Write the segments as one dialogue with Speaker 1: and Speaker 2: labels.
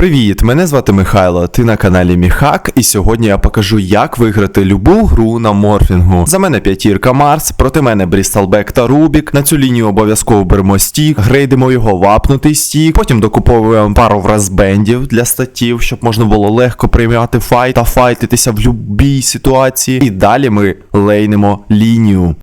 Speaker 1: Привіт, мене звати Михайло. Ти на каналі Міхак, і сьогодні я покажу, як виграти любу гру на морфінгу. За мене п'ятірка Марс, проти мене Брісталбек та Рубік. На цю лінію обов'язково беремо стік, грейдимо його вапнутий стік, потім докуповуємо пару вразбендів для статів, щоб можна було легко приймати файт та файтитися в любій ситуації. І далі ми лейнемо лінію.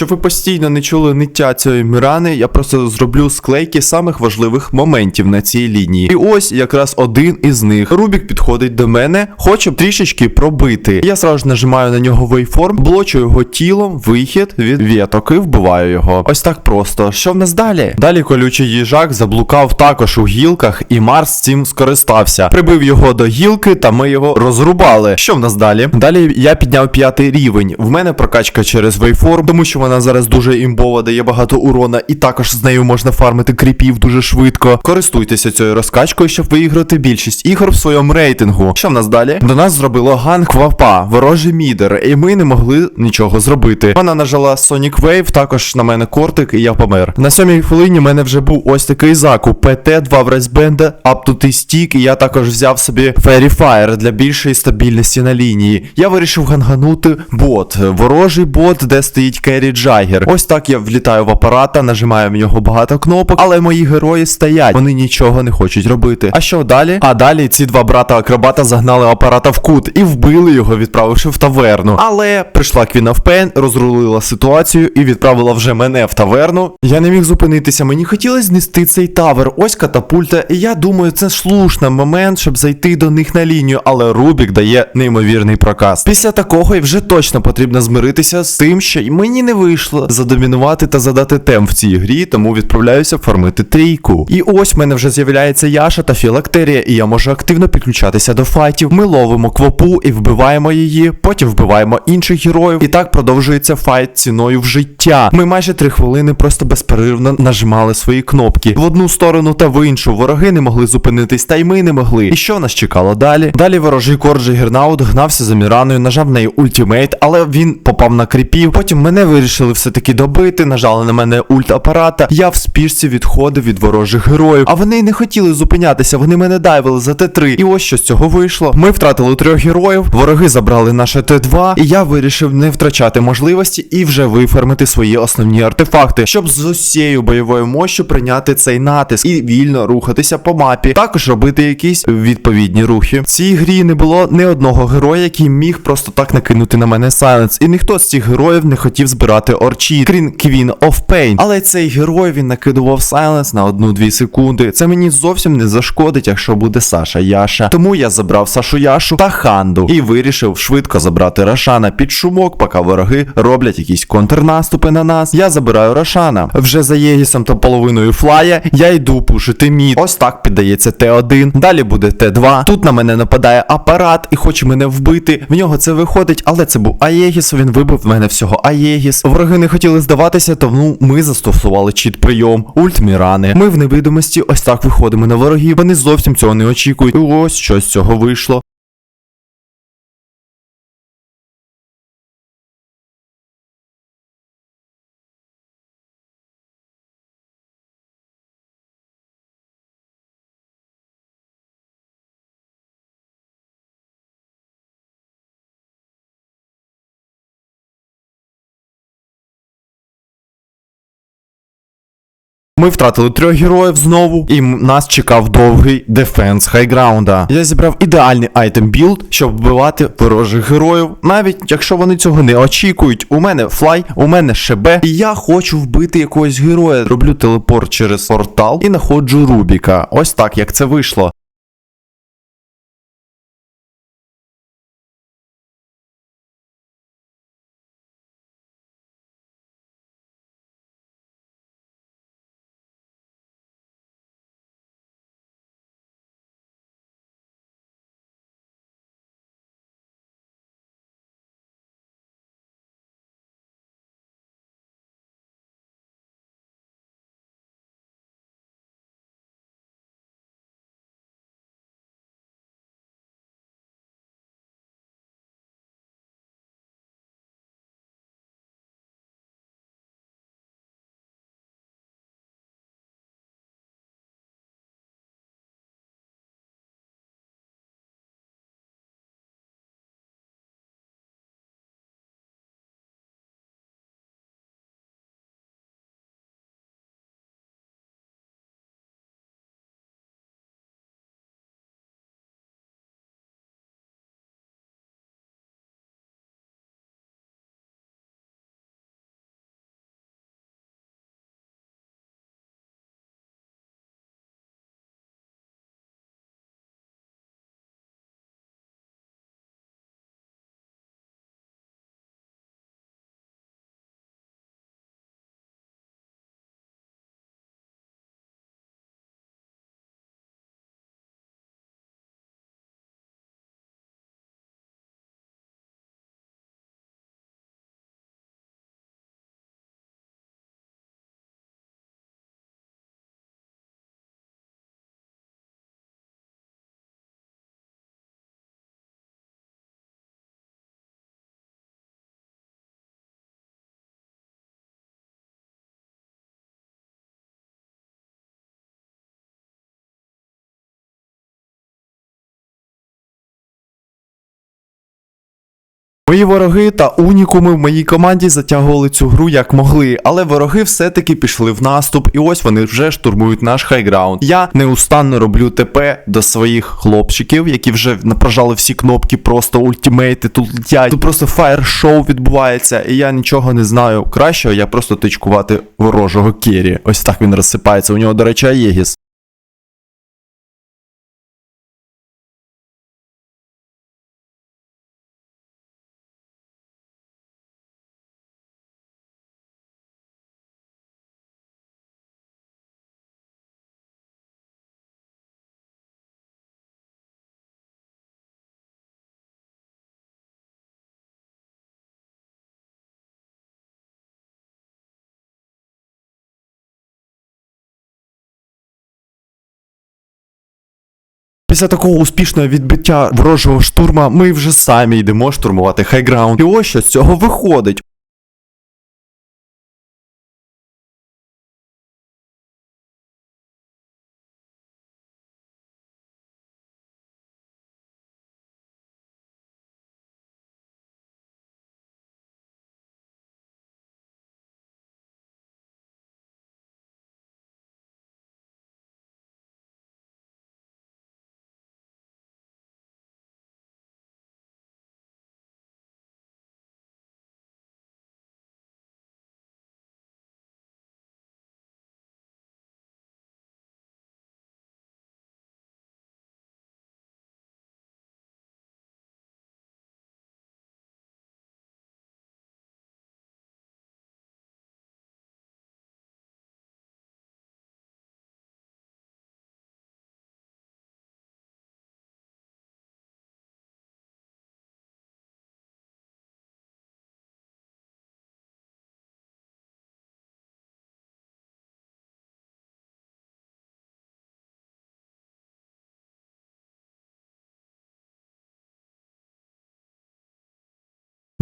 Speaker 1: Щоб ви постійно не чули ниття цієї Мірани, я просто зроблю склейки самих важливих моментів на цій лінії. І ось якраз один із них. Рубік підходить до мене, хоче трішечки пробити. Я зразу нажимаю на нього вейформ, блочу його тілом, вихід від віток і вбиваю його. Ось так просто. Що в нас далі? Далі колючий їжак заблукав також у гілках, і Марс цим скористався. Прибив його до гілки, та ми його розрубали. Що в нас далі? Далі я підняв п'ятий рівень. В мене прокачка через вейформ, тому що вона зараз дуже імбова, дає багато урона, і також з нею можна фармити кріпів дуже швидко. Користуйтеся цією розкачкою, щоб виіграти більшість ігор в своєму рейтингу. Що в нас далі? До нас зробило ганг Квапа, ворожий мідер, і ми не могли нічого зробити. Вона нажала Sonic Wave, також на мене кортик, і я помер. На сьомій хвилині в мене вже був ось такий закуп. ПТ, 2 в рейсбенда, аптутий стік, і я також взяв собі Fairy Fire для більшої стабільності на лінії. Я вирішив ганганути бот, ворожий бот, де стоїть Керрі Джагер. Ось так я влітаю в апарата, нажимаю в нього багато кнопок, але мої герої стоять, вони нічого не хочуть робити. А що далі? А далі ці два брата акробата загнали апарата в кут і вбили його, відправивши в таверну. Але прийшла Queen of Pain, розрулила ситуацію і відправила вже мене в таверну. Я не міг зупинитися, мені хотілося знести цей тавер. Ось катапульта, і я думаю, це слушний момент, щоб зайти до них на лінію, але Рубік дає неймовірний проказ. Після такого і вже точно потрібно змиритися з тим, що мені не вийшло задомінувати та задати темп в цій грі, тому відправляюся фармити трійку. І ось в мене вже з'являється Яша та Філактерія, і я можу активно підключатися до файтів. Ми ловимо квопу і вбиваємо її, потім вбиваємо інших героїв. І так продовжується файт ціною в життя. Ми майже три хвилини просто безперервно нажимали свої кнопки в одну сторону та в іншу. Вороги не могли зупинитись, та й ми не могли. І що нас чекало далі? Далі ворожий корджі Гернаут гнався за Міраною, нажав неї ультимейт, але він попав на кріпів. Потім мене вирішили все-таки добити, нажали на мене ульт апарата. Я в спішці відходив від ворожих героїв. А вони не хотіли зупинятися, вони мене дайвили за Т3. І ось що з цього вийшло. Ми втратили трьох героїв, вороги забрали наше Т2, і я вирішив не втрачати можливості і вже виформити свої основні артефакти, щоб з усією бойовою мощю прийняти цей натиск і вільно рухатися по мапі. Також робити якісь відповідні рухи. В цій грі не було ні одного героя, який міг просто так накинути на мене сайленс. І ніхто з цих героїв не хотів збирати орчі, крім Queen of Pain. Але цей герой він накидував сайленс на 1-2 секунди. Це мені зовсім не зашкодить, якщо буде Саша Яша. Тому я забрав Сашу Яшу та Ханду і вирішив швидко забрати Рошана під шумок, поки вороги роблять якісь контрнаступи на нас. Я забираю Рошана. Вже за Єгісом та половиною флая я йду пушити мід. Ось так піддається Т1. Далі буде Т2. Тут на мене нападає апарат і хоче мене вбити. В нього це виходить, але це був Аєгіс. Він вибив в мене всього Аєгіс. Вороги не хотіли здаватися, тому ми застосували чіт прийом. Ульт Мірани. Ми в невидимості ось так виходимо на ворогів. Вони зовсім цього не очікують. І ось що з цього вийшло. Ми втратили трьох героїв знову, і нас чекав довгий дефенс хайграунда. Я зібрав ідеальний айтем білд, щоб вбивати ворожих героїв, навіть якщо вони цього не очікують. У мене флай, у мене шебе, і я хочу вбити якогось героя. Роблю телепорт через портал і знаходжу Рубіка. Ось так як це вийшло. Мої вороги та унікуми в моїй команді затягували цю гру як могли, але вороги все-таки пішли в наступ, і ось вони вже штурмують наш хайграунд. Я неустанно роблю ТП до своїх хлопчиків, які вже напрожали всі кнопки, просто ультимейти тут летять. Тут просто фаєр-шоу відбувається, і я нічого не знаю кращого, я просто тичкувати ворожого Кері. Ось так він розсипається. У нього, до речі, Аєгіс. Після такого успішного відбиття ворожого штурма ми вже самі йдемо штурмувати хайграунд. І ось що з цього виходить.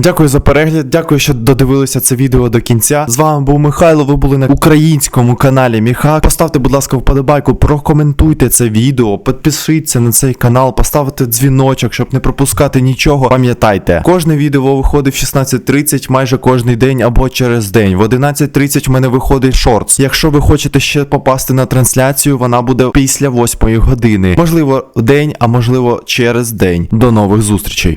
Speaker 1: Дякую за перегляд, дякую, що додивилися це відео до кінця. З вами був Михайло. Ви були на українському каналі Міхак. Поставте, будь ласка, вподобайку, прокоментуйте це відео, підпишіться на цей канал, поставте дзвіночок, щоб не пропускати нічого. Пам'ятайте, кожне відео виходить в 16.30 майже кожний день або через день. В 11.30 в мене виходить шортс. Якщо ви хочете ще попасти на трансляцію, вона буде після 8 години. Можливо, день, а можливо через день. До нових зустрічей.